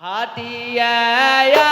হাটিয়ায়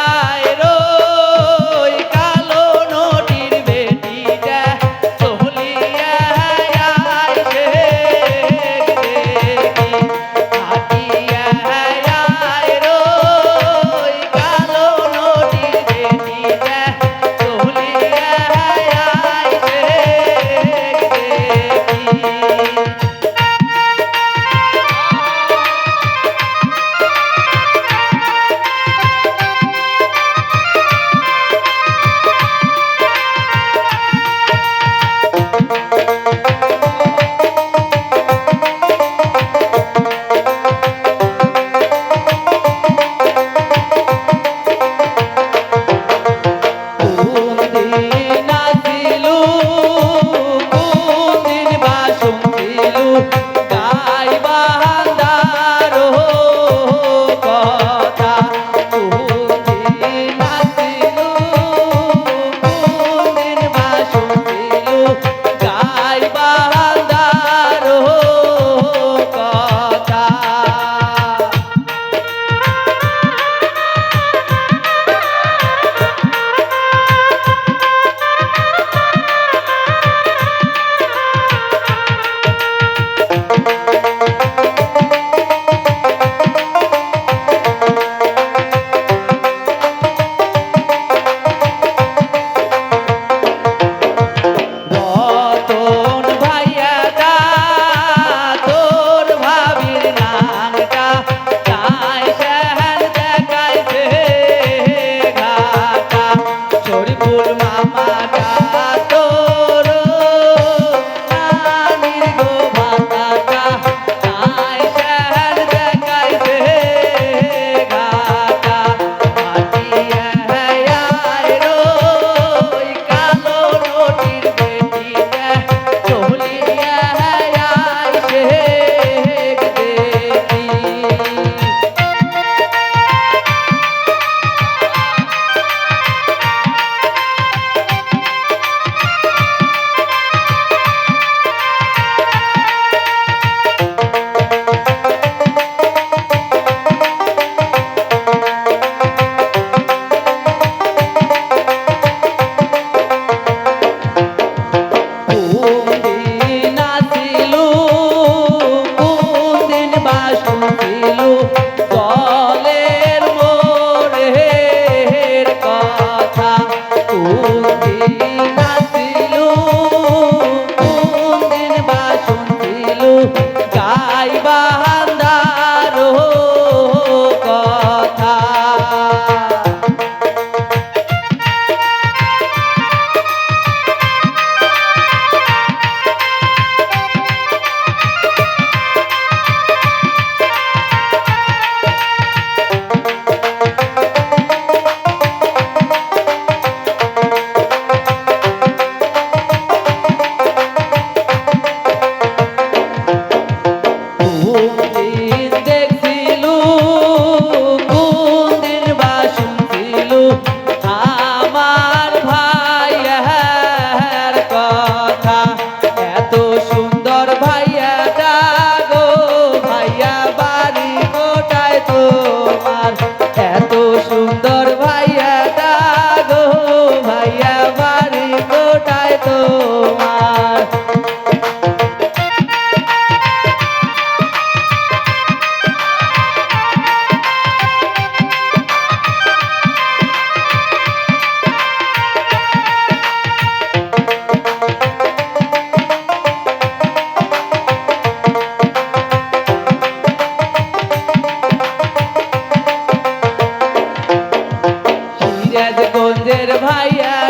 সিরাজগঞ্জের ভাইয়াটা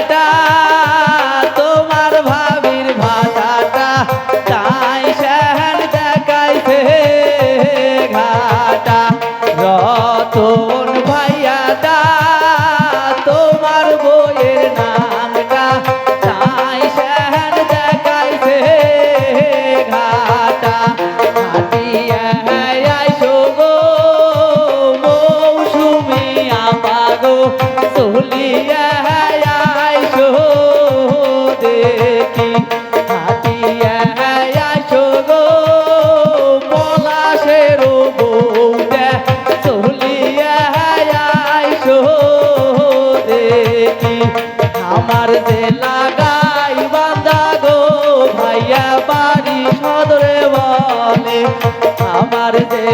দেখি হাতিয়া আসো গো, পলাশের বৌটা চলিয়া আসো। দেখি, আমার যে লাগাই বাঁধা গো, ভাইয়া বাড়ি সদরে বলে আমার যে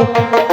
Oh.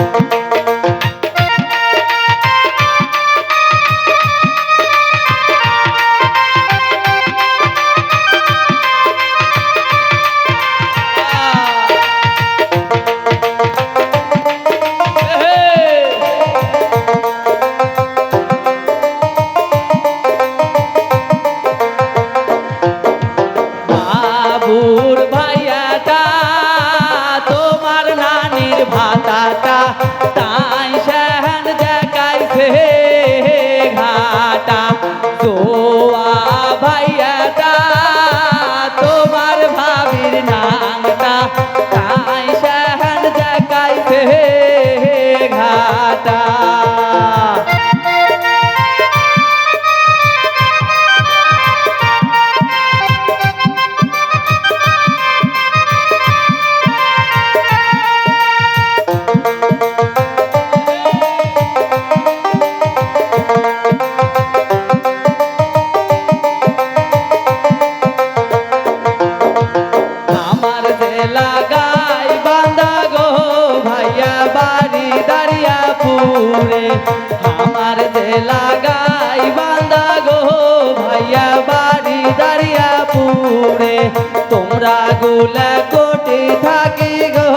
গো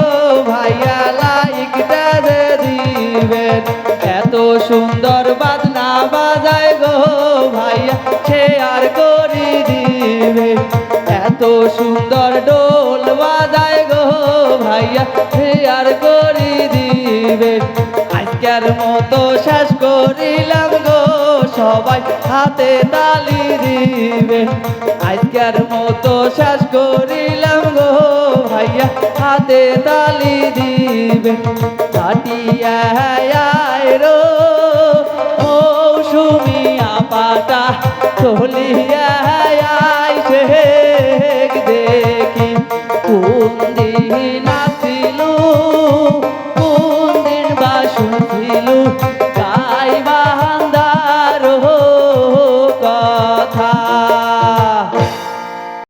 ভাইয়া, লাইকটা দিবেন। এত সুন্দর বাজনা বাজায় গো ভাইয়া, সে আর করি দিবে। এত সুন্দর ডোল বাজায় গো ভাইয়া, সে আর করি দিবে। আজকের মতো শেষ করিলাম গো সবাই, হাতে তালি দিবে। আজকের মতো শেষ গো ভাইয়া হাতে তালি দিবে কাটিয়া রো। ও সুমিয়া পাটা চলিয়া দেখি কোন দিন